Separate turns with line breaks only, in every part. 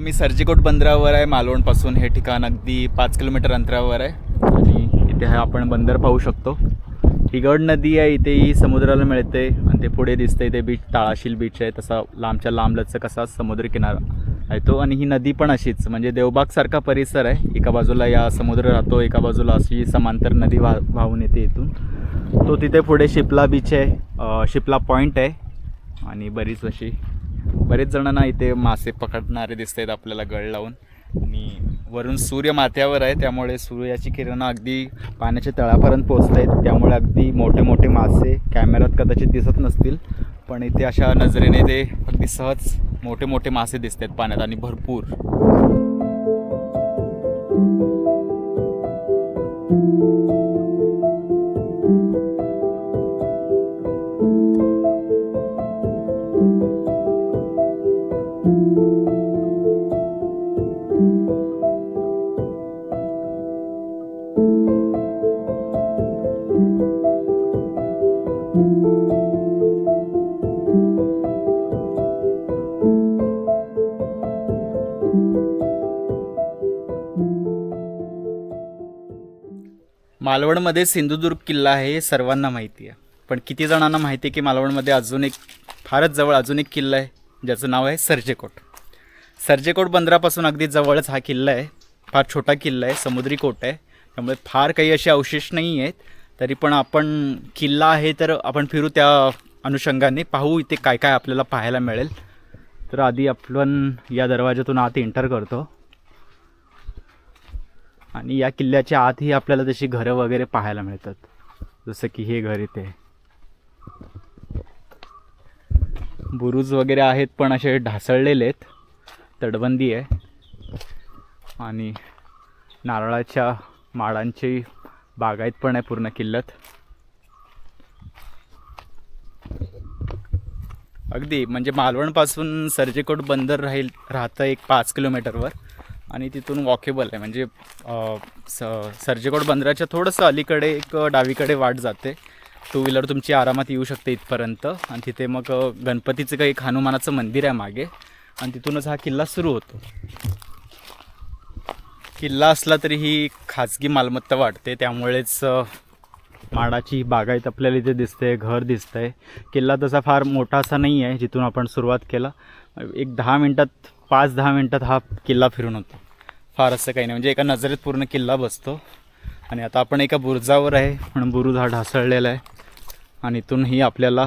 आता मी सर्जिकोट बंदरावर आहे मालवणपासून हे ठिकाण अगदी पाच किलोमीटर अंतरावर आहे. आणि इथे हा आपण बंदर पाहू शकतो. ही गड नदी आहे इथे ही समुद्राला मिळते आणि ते पुढे दिसते इथे बीच ताळाशील बीच आहे. तसा लांबच्या लांबलचक असा समुद्र किनारा आहे तो. आणि ही नदी पण अशीच म्हणजे देवबागसारखा परिसर आहे. एका बाजूला या समुद्र राहतो एका बाजूला अशी समांतर नदी वा वाहून येते इथून. तो तिथे पुढे शिपला बीच आहे शिपला पॉईंट आहे. आणि बरीच अशी बरेच जणांना इथे मासे पकडणारे दिसत आहेत आपल्याला गळ लावून. आणि वरून सूर्य माथ्यावर आहे त्यामुळे सूर्याची किरणं अगदी पाण्याच्या तळापर्यंत पोचत आहेत त्यामुळे अगदी मोठे मोठे मासे कॅमेऱ्यात कदाचित दिसत नसतील. पण इथे अशा नजरेने ते अगदी सहज मोठे मोठे मासे दिसत आहेत पाण्यात आणि भरपूर. मालवणमध्ये सिंधुदुर्ग किल्ला आहे हे सर्वांना माहिती आहे. पण किती जणांना माहिती आहे की मालवणमध्ये अजून एक फारच जवळ अजून एक किल्ला आहे ज्याचं नाव आहे सर्जेकोट. सर्जेकोट बंदरापासून अगदी जवळच हा किल्ला आहे. फार छोटा किल्ला आहे समुद्री कोट आहे. त्यामुळे फार काही असे अवशेष नाही आहेत. तरी पण आपण किल्ला आहे तर आपण फिरू त्या अनुषंगाने. पाहू इथे काय काय आपल्याला पाहायला मिळेल. तर आधी आपण या दरवाजातून आत एंटर करतो. आणि या किल्ल्याच्या आतही आपल्याला तशी घरं वगैरे पाहायला मिळतात. जसं की हे घर इथे. बुरुज वगैरे आहेत पण असे ढासळलेले आहेत. तटबंदी आहे. आणि नारळाच्या माडांची बागायत पण आहे पूर्ण किल्ल्यात. अगदी म्हणजे मालवणपासून सर्जेकोट बंदर राहील राहतं एक पाच किलोमीटरवर. आणि तिथून वॉकेबल आहे. म्हणजे स सर्जेकोट बंदराच्या थोडंसं अलीकडे एक डावीकडे वाट जाते. टू व्हीलर तुमची आरामात येऊ शकते इथपर्यंत. आणि तिथे मग गणपतीचं काही एक हनुमानाचं मंदिर आहे मागे. आणि तिथूनच हा किल्ला सुरू होतो. किल्ला असला तरी ही खाजगी मालमत्ता वाटते त्यामुळेच माडाची बागायत आपल्याला इथे दिसते घर दिसतंय. किल्ला तसा फार मोठा असा नाही आहे जिथून आपण सुरुवात केला. एक दहा मिनटात पाच दहा मिनटात हा किल्ला फिरून होतो. फार असं काही नाही. म्हणजे एका नजरेत पूर्ण किल्ला बसतो. आणि आता आपण एका बुरुजावर आहे म्हणून बुरुज हा ढासळलेला आहे. आणि इथूनही आपल्याला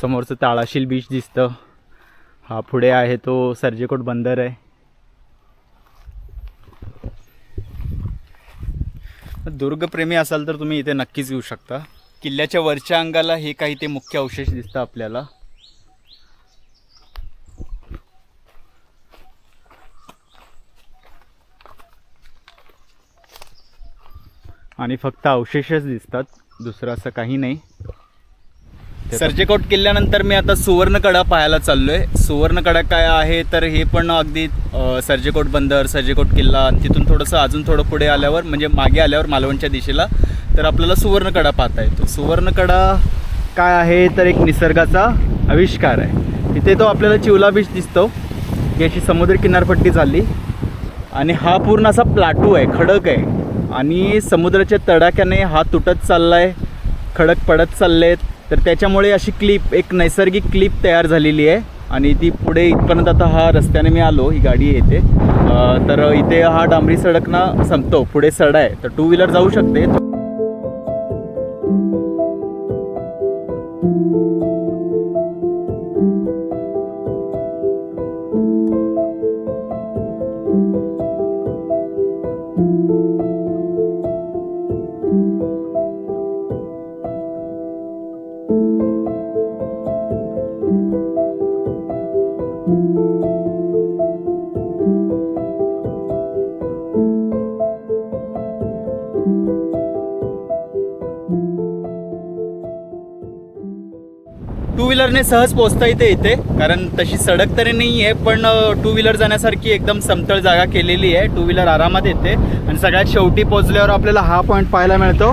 समोरचं ताळाशील बीच दिसतं. हा पुढे आहे तो सर्जेकोट बंदर आहे. दुर्गप्रेमी असाल तर तुम्ही इथे नक्कीच येऊ शकता. किल्ल्याच्या वरच्या अंगाला हे काही ते मुख्य अवशेष दिसतं आपल्याला. आणि फक्त अवशेषच दिसतात. दुसरं असं काही नाही. सर्जेकोट किल्ल्यानंतर मी आता सुवर्णकडा पाहायला चाललोय. सुवर्णकडा काय आहे तर हे पण अगदी सर्जेकोट बंदर सर्जेकोट किल्ला तिथून थोडंसं अजून थोडं पुढे आल्यावर म्हणजे मागे आल्यावर मालवणच्या दिशेला तर आपल्याला सुवर्णकडा पाहता येतो. सुवर्णकडा काय आहे तर एक निसर्गाचा आविष्कार आहे. तिथे तो आपल्याला चिवला बीच दिसतो. याची अशी समुद्र किनारपट्टी झाली. आणि हा पूर्ण असा प्लाटू आहे खडक आहे. आणि समुद्राच्या तडाख्याने हा तुटत चालला आहे खडक पडत चालले आहेत तर त्याच्यामुळे अशी क्लिप एक नैसर्गिक क्लिप तयार झालेली आहे. आणि ती पुढे इथपर्यंत आता हा रस्त्याने मी आलो ही गाडी येते तर इथे हा डांबरी सडकना संपतो पुढे सडा आहे. तर टू व्हीलर जाऊ शकते. टू व्हीलरने सहज पोहोचता येते इथे. कारण तशी सडक तरी नाही आहे पण टू व्हीलर जाण्यासारखी एकदम समतळ जागा केलेली आहे. टू व्हीलर आरामात येते. आणि सगळ्यात शेवटी पोचल्यावर आपल्याला हा पॉईंट पाहायला मिळतो.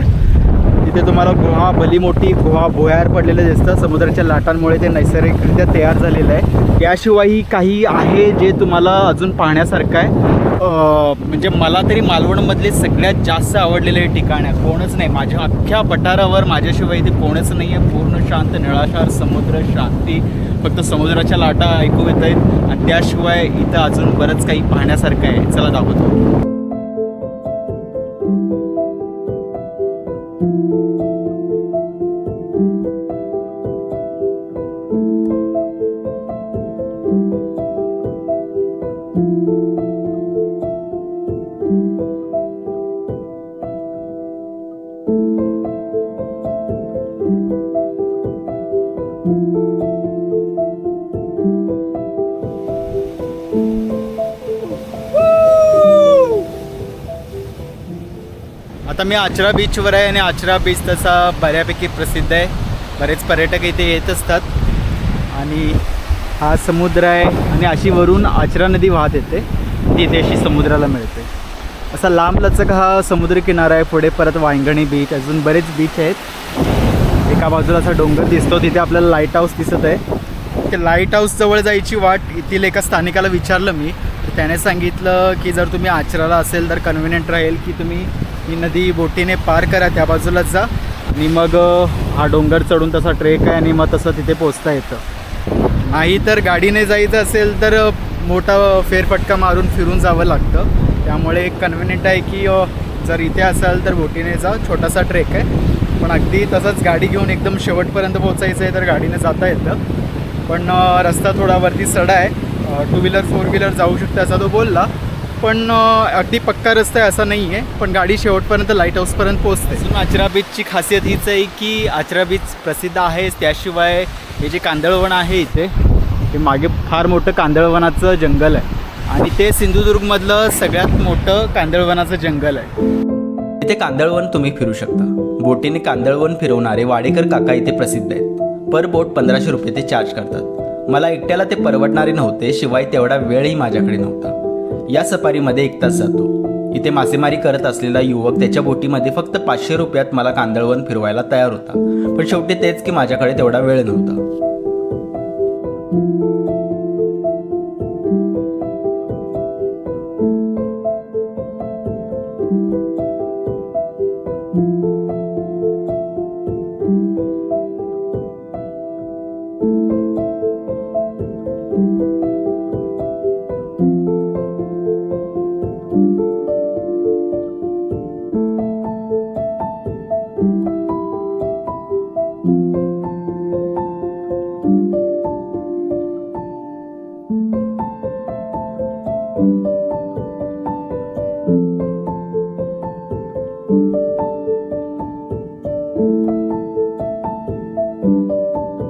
तिथे तुम्हाला गुहा भली मोठी गुहा भुयार पडलेलं दिसतं. समुद्राच्या लाटांमुळे ते नैसर्गिकरित्या तयार झालेलं आहे. याशिवायही काही आहे जे तुम्हाला अजून पाहण्यासारखं आहे. म्हणजे मला तरी मालवणमधले सगळ्यात जास्त आवडलेले हे ठिकाण आहे कोणच नाही. माझ्या अख्ख्या पठारावर माझ्याशिवाय इथे कोणच नाही आहे पूर्ण शांत निळाशार समुद्र शांती. फक्त समुद्राच्या लाटा ऐकू येत आहेत. आणि त्याशिवाय इथं अजून बरंच काही पाहण्यासारखं आहे. चला दाखवतो. आता मी आचरा बीचवर आहे आणि आचरा बीच तसा बऱ्यापैकी प्रसिद्ध आहे. बरेच पर्यटक इथे येत असतात. आणि हा समुद्र आहे आणि अशी वरून आचरा नदी वाहत येते. ती इथे अशी समुद्राला मिळते. असा लांब लचक हा समुद्र किनारा आहे. पुढे परत वांगणी बीच अजून बरेच बीच आहेत. एका बाजूला असा डोंगर दिसतो. तिथे आपल्याला लाइट हाऊस दिसत आहे. ते लाइट हाऊसजवळ जायची वाट येथील एका स्थानिकाला विचारलं मी. तर त्याने सांगितलं की जर तुम्ही आचराला असेल तर कन्व्हिनियंट राहील की तुम्ही ही नदी बोटीने पार करा त्या बाजूलाच जा. आणि मग हा डोंगर चढून तसा ट्रेक आहे आणि मग तसं तिथे पोचता येतं. नाही तर गाडीने जायचं असेल तर मोठा फेरफटका मारून फिरून जावं लागतं. त्यामुळे एक कन्व्हिनियंट आहे की जर इथे असाल तर बोटीने जा छोटासा ट्रेक आहे. पण अगदी तसंच गाडी घेऊन एकदम शेवटपर्यंत पोहोचायचं आहे तर गाडीने जाता येतं. पण रस्ता थोडा वरती सडा आहे. टू व्हीलर फोर व्हीलर जाऊ शकते असा तो बोलला. पण अगदी पक्का रस्ता आहे असा नाही आहे पण गाडी शेवटपर्यंत लाइट हाऊसपर्यंत पोहोचते. आचरा बीचची खासियत हीच आहे की आचरा बीच प्रसिद्ध आहेच त्याशिवाय हे जे कांदळवन आहे इथे ते मागे फार मोठं कांदळवनाचं जंगल आहे. आणि ते सिंधुदुर्गमधलं सगळ्यात मोठं कांदळवनाचं जंगल आहे.
इथे कांदळवन तुम्ही फिरू शकता. बोटीने कांदळवन फिरवणारे वाडेकर काका इथे प्रसिद्ध आहेत. पर बोट पंधराशे रुपये ते चार्ज करतात. मला एकट्याला ते परवडणारे नव्हते शिवाय तेवढा वेळही माझ्याकडे नव्हता. या सफारीमध्ये एक तास जातो. इथे मासेमारी करत असलेला युवक त्याच्या बोटीमध्ये फक्त पाचशे रुपयात मला कांदळवन फिरवायला तयार होता. पण शेवटी तेच की माझ्याकडे तेवढा वेळ नव्हता.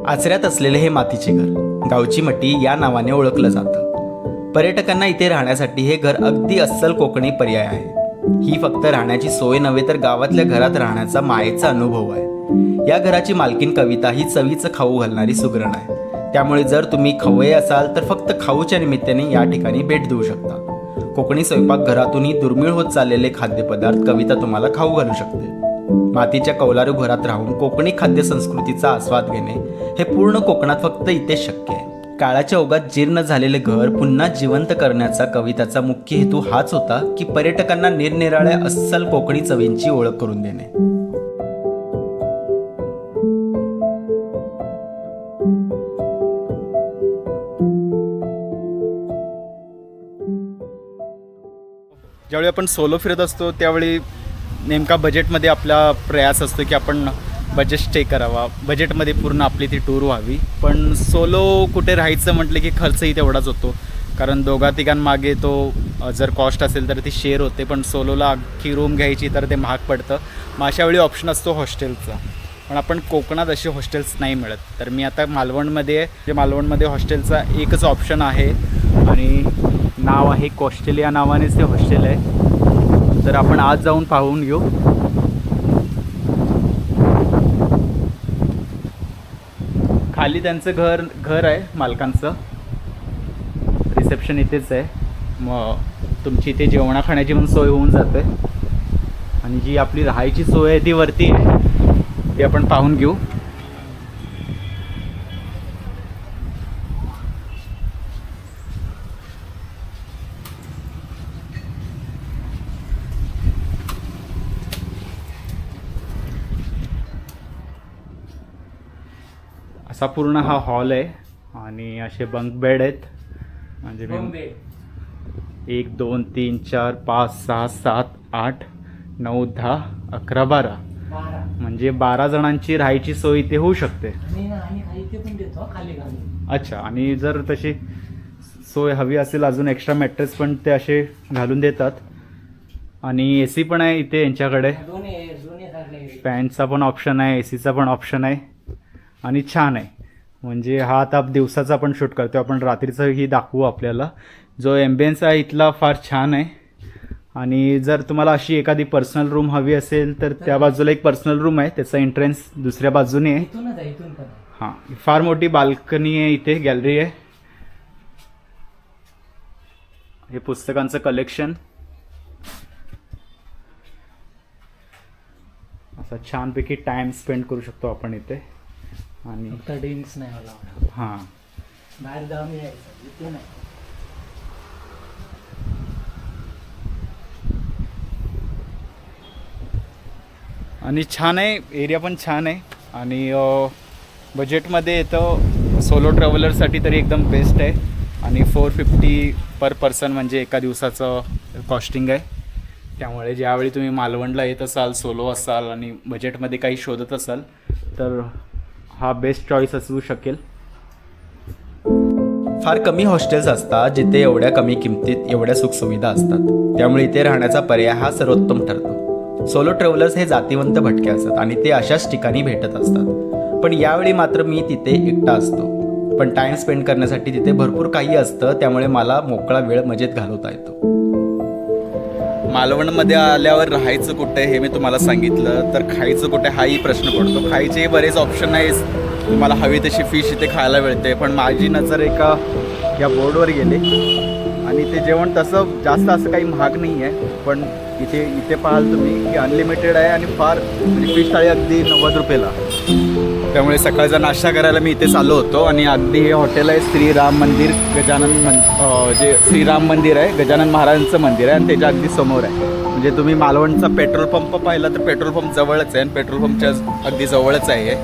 आचऱ्यात असलेले हे मातीचे घर. गावची मट्टी या नावाने ओळखलं जातं. पर्यटकांना इथे राहण्यासाठी हे घर अगदी अस्सल कोकणी पर्याय आहे. ही फक्त राहण्याची सोय नव्हे तर गावातल्या घरात राहण्याचा मायेचा अनुभव आहे. या घराची मालकीन कविता ही चवीचं खाऊ घालणारी सुगरण आहे. त्यामुळे जर तुम्ही खवये असाल तर फक्त खाऊच्या निमित्ताने या ठिकाणी भेट देऊ शकता. कोकणी स्वयंपाक घरातूनही दुर्मिळ होत चाललेले खाद्यपदार्थ कविता तुम्हाला खाऊ घालू शकते. मातीच्या कौलारू घरात राहून कोकणी खाद्य संस्कृतीचा आस्वाद घेणे हे पूर्ण कोकणात फक्त इथे शक्य आहे. काळाच्या ओघात जीर्ण झालेले घर पुन्हा जिवंत करण्याचा कविताचा मुख्य हेतू हाच होता की पर्यटकांना निरनिराळ्या अस्सल कोकणी चवींची ओळख करून देणे.
ज्यावेळी आपण सोलो फिरत असतो त्यावेळी नेमका बजेटमध्ये आपला प्रयास असतो की आपण बजेट स्टे करावा. बजेटमध्ये पूर्ण आपली ती टूर व्हावी. पण सोलो कुठे राहायचं म्हटलं की खर्चही तेवढाच होतो. कारण दोघा तिघांमागे तो जर कॉस्ट असेल तर ती शेअर होते. पण सोलोला अख्खी रूम घ्यायची तर ते महाग पडतं. मग अशा वेळी ऑप्शन असतो हॉस्टेलचा पण आपण कोकणात असे हॉस्टेल्स नाही मिळत. तर मी आता मालवणमध्ये जे मालवणमध्ये हॉस्टेलचा एकच ऑप्शन आहे. आणि नाव आहे कॉस्टेल या नावानेच ते हॉस्टेल आहे. तर आपण आज जाऊन पाहून घेऊ. खाली त्यांचं घर घर आहे मालकांचं. रिसेप्शन इथेच आहे. मग तुमची इथे जेवणा खाण्याची पण सोय होऊन जाते. आणि जी आपली राहायची सोय आहे ती वरती आहे. ती आपण पाहून घेऊ. असा पूर्ण हा हॉल आहे. आणि असे बंक बेड आहेत. म्हणजे मी एक दोन तीन चार पाच सहा सात आठ नऊ दहा अकरा बारा. म्हणजे बारा जणांची राहायची सोय इथे होऊ शकते. अच्छा आणि जर तशी सोय हवी असेल अजून एक्स्ट्रा मॅट्रेस पण ते असे घालून देतात. आणि ए सी पण आहे इथे यांच्याकडे. फॅनचा पण ऑप्शन आहे ए सीचा पण ऑप्शन आहे. आणि छान आहे. म्हणजे हा आता दिवसाचा पण शूट करतो. आपण रात्रीचंही दाखवू आपल्याला. जो एम्बियन्स आहे इथला फार छान आहे. आणि जर तुम्हाला अशी एखादी पर्सनल रूम हवी असेल तर त्या बाजूला एक पर्सनल रूम आहे. त्याचा एंट्रन्स दुसऱ्या बाजूने आहे. हां फार मोठी बाल्कनी आहे इथे गॅलरी आहे. हे पुस्तकांचं कलेक्शन असा छानपैकी टाइम स्पेंड करू शकतो आपण इथे. आणि
फक्त ड्रिंक्स नाही मला
हां.
बाहेर जाऊन यायचं इथे नाही.
आणि छान आहे एरिया पण छान आहे. आणि बजेटमध्ये येतं सोलो ट्रॅव्हलरसाठी तरी एकदम बेस्ट आहे. आणि फोर फिफ्टी पर पर्सन म्हणजे एका दिवसाचं कॉस्टिंग आहे. त्यामुळे ज्यावेळी तुम्ही मालवणला येत असाल सोलो असाल आणि बजेटमध्ये काही शोधत असाल तर हा बेस्ट चॉईस असू शकेल.
फार कमी हॉस्टेल्स असतात जिथे एवढ्या कमी किमतीत एवढ्या सुखसुविधा असतात. त्यामुळे इथे राहण्याचा पर्याय हा सर्वोत्तम ठरतो. सोलो ट्रॅव्हलर्स हे जातीवंत भटके असतात आणि ते अशाच ठिकाणी भेटत असतात. पण यावेळी मात्र मी तिथे एकटा असतो. पण टाइम स्पेंड करण्यासाठी तिथे भरपूर काही असतं त्यामुळे मला मोकळा वेळ मजेत घालवता येतो.
मालवणमध्ये आल्यावर राहायचं कुठे हे मी तुम्हाला सांगितलं तर खायचं कुठे हाही प्रश्न पडतो. खायचे बरेच ऑप्शन आहे तुम्हाला हवी तशी फिश इथे खायला मिळते पण माझी नजर एका या बोर्डवर गेली. आणि ते जेवण तसं जास्त असं काही महाग नाही आहे पण इथे इथे पाहाल तुम्ही की अनलिमिटेड आहे आणि फार म्हणजे फिश थाळी अगदी नव्वद रुपयेला. त्यामुळे सकाळचा नाश्ता करायला मी इथेच आलो होतो आणि अगदी हे हॉटेल आहे श्रीराम मंदिर गजानन मन जे श्रीराम मंदिर आहे गजानन महाराजांचं मंदिर आहे आणि त्याच्या अगदी समोर आहे. म्हणजे तुम्ही मालवणचा पेट्रोल पंप पाहिला तर पेट्रोल पंप जवळच आहे आणि पेट्रोल पंपच्या अगदी जवळच आहे